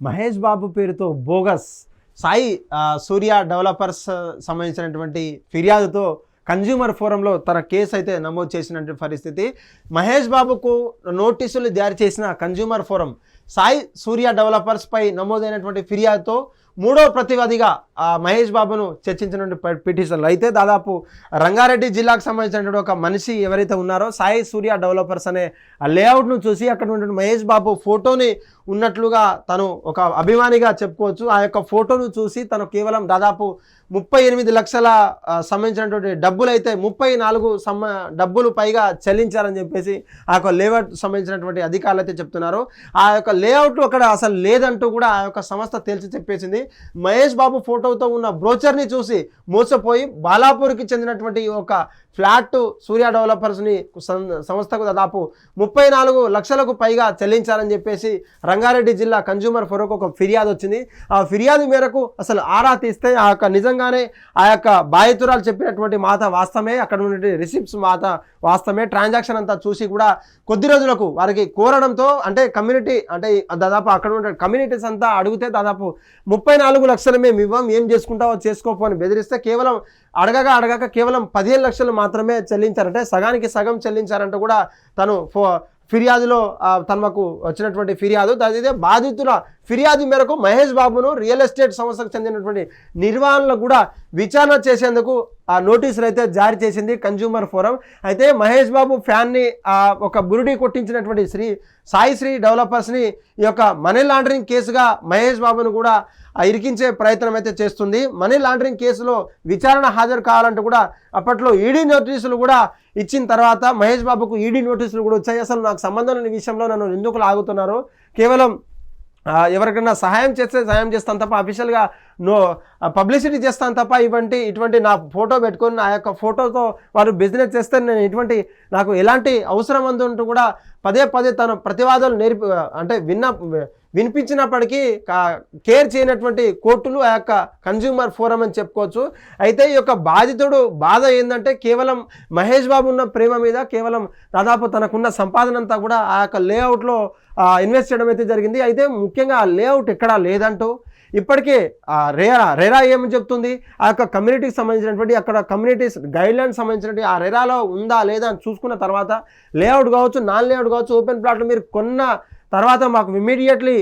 మహేష్ బాబు పేరుతో bogus Sai Surya developers సంబంధించినటువంటి ఫిర్యాదుతో కన్జ్యూమర్ ఫోరంలో తన కేసు అయితే నమోదు చేసినటువంటి పరిస్థితి. మహేష్ బాబుకు నోటీసులు జారీ చేసిన consumer forum Sai Surya developers పై నమోదైనటువంటి ఫిర్యాదుతో మూడో ప్రతివాదిగా మహేష్ బాబును చర్చించినటువంటి పిటిషన్లు. అయితే దాదాపు రంగారెడ్డి జిల్లాకు సంబంధించినటువంటి ఒక మనిషి ఎవరైతే ఉన్నారో సాయి సూర్య డెవలపర్స్ అనే ఆ లేఅవుట్ను చూసి అక్కడ ఉన్నటువంటి మహేష్ బాబు ఫోటోని ఉన్నట్లుగా తను ఒక అభిమానిగా చెప్పుకోవచ్చు. ఆ యొక్క ఫోటోను చూసి తను కేవలం దాదాపు ముప్పై ఎనిమిది లక్షల సంబంధించినటువంటి డబ్బులు అయితే ముప్పై నాలుగు సమ డబ్బులు పైగా చెల్లించారని చెప్పేసి ఆ యొక్క లేఅవుట్ సంబంధించినటువంటి అధికారులు అయితే చెప్తున్నారు. ఆ యొక్క లేఅవుట్ అక్కడ అసలు లేదంటూ కూడా ఆ యొక్క సంస్థ తేల్చి చెప్పేసింది. మహేష్ బాబు ఫోటో ఫోటోతో ఉన్న బ్రోచర్ని చూసి మోసపోయి బాలాపూర్కి చెందినటువంటి ఒక ఫ్లాట్ సూర్య డెవలపర్స్ని సం- సంస్థకు దాదాపు ముప్పై నాలుగు లక్షలకు పైగా చెల్లించాలని చెప్పేసి రంగారెడ్డి జిల్లా కన్జ్యూమర్ ఫోరంకు ఒక ఫిర్యాదు వచ్చింది. ఆ ఫిర్యాదు మేరకు అసలు ఆరా తీస్తే ఆ యొక్క నిజంగానే ఆ యొక్క బాధితురాలు చెప్పినటువంటి మాట వాస్తవమే. అక్కడ ఉన్నటువంటి రిసిప్ట్స్ మాట వాస్తవమే. ట్రాన్సాక్షన్ అంతా చూసి కూడా కొద్ది రోజులకు వారికి కోరడంతో అంటే కమ్యూనిటీ అంటే దాదాపు అక్కడ ఉన్న కమ్యూనిటీస్ అంతా అడిగితే దాదాపు ముప్పై నాలుగు లక్షలు మేము ఇవ్వం. ఏం చేసుకుంటావో చేసుకోపో అని బెదిరిస్తే కేవలం అడగగా అడగక కేవలం పదిహేను లక్షలు మాత్రమే చెల్లించారంటే సగానికి సగం చెల్లించారంటూ కూడా తను ఫో ఫిర్యాదులో తనకు వచ్చినటువంటి ఫిర్యాదు. అదే బాధితుల ఫిర్యాదు మేరకు మహేష్ బాబును రియల్ ఎస్టేట్ సంస్థకు చెందినటువంటి నిర్వహణలు కూడా విచారణ చేసేందుకు ఆ నోటీసులు అయితే జారీ చేసింది కన్జ్యూమర్ ఫోరం. అయితే మహేష్ బాబు ఫ్యాన్ని ఒక బురుడి కొట్టించినటువంటి శ్రీ సాయి శ్రీ డెవలపర్స్ని ఈ యొక్క మనీ లాండరింగ్ కేసుగా మహేష్ బాబును కూడా ఇరికించే ప్రయత్నం అయితే చేస్తుంది. మనీ లాండరింగ్ కేసులో విచారణ హాజరు కావాలంటూ కూడా అప్పట్లో ఈడీ నోటీసులు కూడా ఇచ్చిన తర్వాత మహేష్ బాబుకు ఈడీ నోటీసులు కూడా వచ్చాయి. అసలు నాకు సంబంధం లేని విషయంలో నన్ను ఎందుకు లాగుతున్నారు కేవలం ఎవరికైనా సహాయం చేస్తే సహాయం చేస్తాను తప్ప అఫీషియల్గా నో పబ్లిసిటీ చేస్తాను తప్ప ఇవంటి ఇటువంటి నా ఫోటో పెట్టుకొని నా యొక్క ఫోటోతో వారు బిజినెస్ చేస్తే నేను ఇటువంటి నాకు ఎలాంటి అవసరం అందుంటూ కూడా పదే పదే తన ప్రతివాదాలు నేర్పి అంటే విన్న వినిపించినప్పటికీ కేర్ చేయనటువంటి కోర్టులు ఆ యొక్క కన్జ్యూమర్ ఫోరం అని చెప్పుకోవచ్చు. అయితే ఈ యొక్క బాధితుడు బాధ ఏంటంటే కేవలం మహేష్ బాబు ఉన్న ప్రేమ మీద కేవలం దాదాపు తనకున్న సంపాదన అంతా కూడా ఆ యొక్క లేఅవుట్లో ఇన్వెస్ట్ చేయడం అయితే జరిగింది. అయితే ముఖ్యంగా ఆ లేఅవుట్ ఎక్కడా లేదంటూ ఇప్పటికే ఆ రేరా రేరా ఏమని చెప్తుంది? ఆ యొక్క కమ్యూనిటీకి సంబంధించినటువంటి అక్కడ కమ్యూనిటీస్ గైడ్లైన్స్ సంబంధించినటువంటి ఆ రేరాలో ఉందా లేదా అని చూసుకున్న తర్వాత లేఅవుట్ కావచ్చు నాన్ లేఅవుట్ కావచ్చు ఓపెన్ ప్లాట్లు మీరు కొన్న తర్వాత మాకు ఇమీడియట్లీ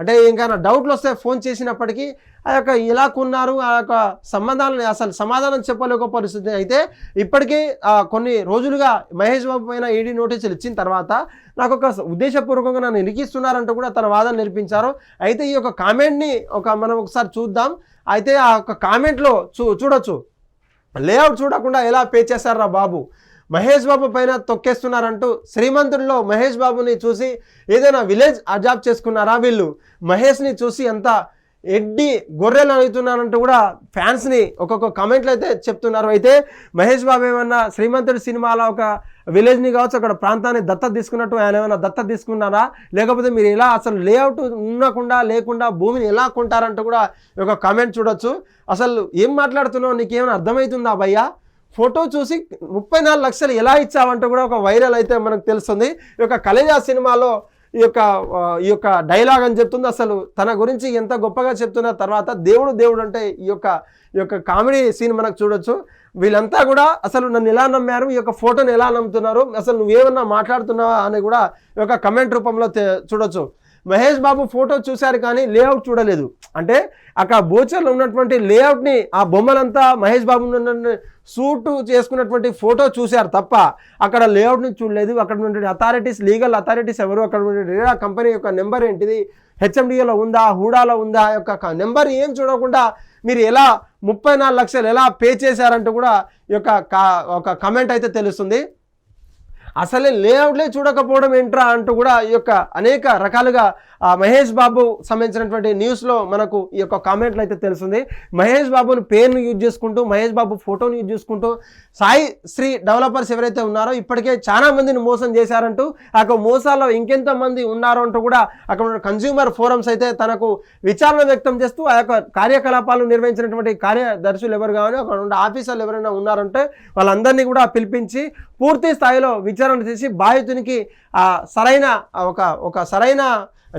అంటే ఇంకైనా డౌట్లు వస్తే ఫోన్ చేసినప్పటికీ ఆ యొక్క ఇలా కొన్నారు ఆ యొక్క సంబంధాలను అసలు సమాధానం చెప్పలేక పరిస్థితి అయితే ఇప్పటికీ కొన్ని రోజులుగా మహేష్ బాబు పైన ఈడీ నోటీసులు ఇచ్చిన తర్వాత నాకు ఒక ఉద్దేశపూర్వకంగా నన్ను ఇరికిస్తున్నారంటూ కూడా తన వాదన నేర్పించారు. అయితే ఈ యొక్క కామెంట్ని ఒక మనం ఒకసారి చూద్దాం. అయితే ఆ యొక్క కామెంట్లో చూ చూడొచ్చు. లేఅవుట్ చూడకుండా ఎలా పే చేశారా బాబు? మహేష్ బాబు పైన తొక్కేస్తున్నారంటూ శ్రీమంతుడిలో మహేష్ బాబుని చూసి ఏదైనా విలేజ్ అజాబ్ చేసుకున్నారా వీళ్ళు? మహేష్ని చూసి ఎంత ఎడ్డి గొర్రెలు అడుగుతున్నారంటూ కూడా ఫ్యాన్స్ని ఒక్కొక్క కామెంట్లు అయితే చెప్తున్నారు. అయితే మహేష్ బాబు ఏమన్నా శ్రీమంతుడి సినిమాలో ఒక విలేజ్ని కావచ్చు అక్కడ ప్రాంతాన్ని దత్తత తీసుకున్నట్టు ఆయన ఏమైనా దత్తత తీసుకున్నారా? లేకపోతే మీరు ఎలా అసలు లేఅవుట్ ఉండకుండా లేకుండా భూమిని ఎలా కొంటారంటూ కూడా ఒక కామెంట్ చూడొచ్చు. అసలు ఏం మాట్లాడుతున్నావు? నీకేమైనా అర్థమవుతుందా భయ్యా? ఫోటో చూసి ముప్పై నాలుగు లక్షలు ఎలా ఇచ్చావంటూ కూడా ఒక వైరల్ అయితే మనకు తెలుస్తుంది. ఈ యొక్క కలేజా సినిమాలో ఈ యొక్క ఈ యొక్క డైలాగ్ అని చెప్తుంది. అసలు తన గురించి ఎంత గొప్పగా చెప్తున్న తర్వాత దేవుడు దేవుడు అంటే ఈ యొక్క ఈ యొక్క కామెడీ సీన్ మనకు చూడొచ్చు. వీళ్ళంతా కూడా అసలు నన్ను ఎలా నమ్మారు ఈ యొక్క ఫోటోని ఎలా నమ్ముతున్నారు అసలు నువ్వేమన్నా మాట్లాడుతున్నావా అని కూడా ఈ యొక్క కమెంట్ రూపంలో చూడొచ్చు. మహేష్ బాబు ఫోటో చూశారు కానీ లేఅవుట్ చూడలేదు. అంటే అక్కడ బోచర్లో ఉన్నటువంటి లేఅవుట్ని ఆ బొమ్మలంతా మహేష్ బాబు ఉన్న సూటు చేసుకున్నటువంటి ఫోటో చూశారు తప్ప అక్కడ లేఅవుట్ని చూడలేదు. అక్కడ ఉన్నటువంటి అథారిటీస్ లీగల్ అథారిటీస్ ఎవరు? అక్కడ ఉన్నటువంటి కంపెనీ యొక్క నెంబర్ ఏంటిది? హెచ్ఎండిఏలో ఉందా? హూడాలో ఉందా? యొక్క నెంబర్ ఏం చూడకుండా మీరు ఎలా ముప్పై నాలుగు లక్షలు ఎలా పే చేశారంటూ కూడా ఈ యొక్క కా- ఒక కమెంట్ అయితే తెలుస్తుంది. అసలే లేఅవుట్లే చూడకపోవడం ఏంట్రా అంటూ కూడా ఈ యొక్క అనేక రకాలుగా ఆ మహేష్ బాబు సంబంధించినటువంటి న్యూస్లో మనకు ఈ యొక్క కామెంట్లు అయితే తెలుస్తుంది. మహేష్ బాబుని పేరును యూజ్ చేసుకుంటూ మహేష్ బాబు ఫోటోను యూజ్ చేసుకుంటూ సాయి శ్రీ డెవలపర్స్ ఎవరైతే ఉన్నారో ఇప్పటికే చాలా మందిని మోసం చేశారంటూ ఆ యొక్క మోసాల్లో ఇంకెంత మంది ఉన్నారో అంటూ కూడా అక్కడ ఉన్న కన్జ్యూమర్ ఫోరమ్స్ అయితే తనకు విచారణ వ్యక్తం చేస్తూ ఆ యొక్క కార్యకలాపాలు నిర్వహించినటువంటి కార్యదర్శులు ఎవరు కానీ అక్కడ ఉన్న ఆఫీసర్లు ఎవరైనా ఉన్నారంటే వాళ్ళందరినీ కూడా పిలిపించి పూర్తి స్థాయిలో విచారణ చేసి బాధితునికి ఆ సరైన ఒక ఒక సరైన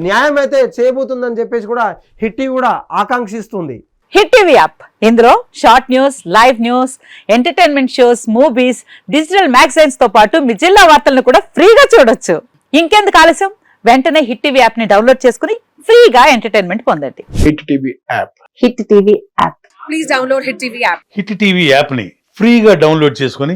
న్యాయం అయితే చేయబోతుందని చెప్పేసి కూడా హిట్టి కూడా ఆకాంక్షిస్తుంది. Hit TV app. ఇందులో short news live news entertainment shows movies digital మ్యాగజైన్స్తో పాటు మీ జిల్లా వార్తలను కూడా ఫ్రీగా చూడొచ్చు. ఇంకెందుకు ఆలస్యం? వెంటనే హిట్ టీవీ యాప్ని డౌన్లోడ్ చేసుకుని ఫ్రీగా ఎంటర్టైన్మెంట్ పొందండి. Hit TV app. Hit TV app. Please download Hit TV app. Hit TV యాప్ని ఫ్రీగా డౌన్లోడ్ చేసుకొని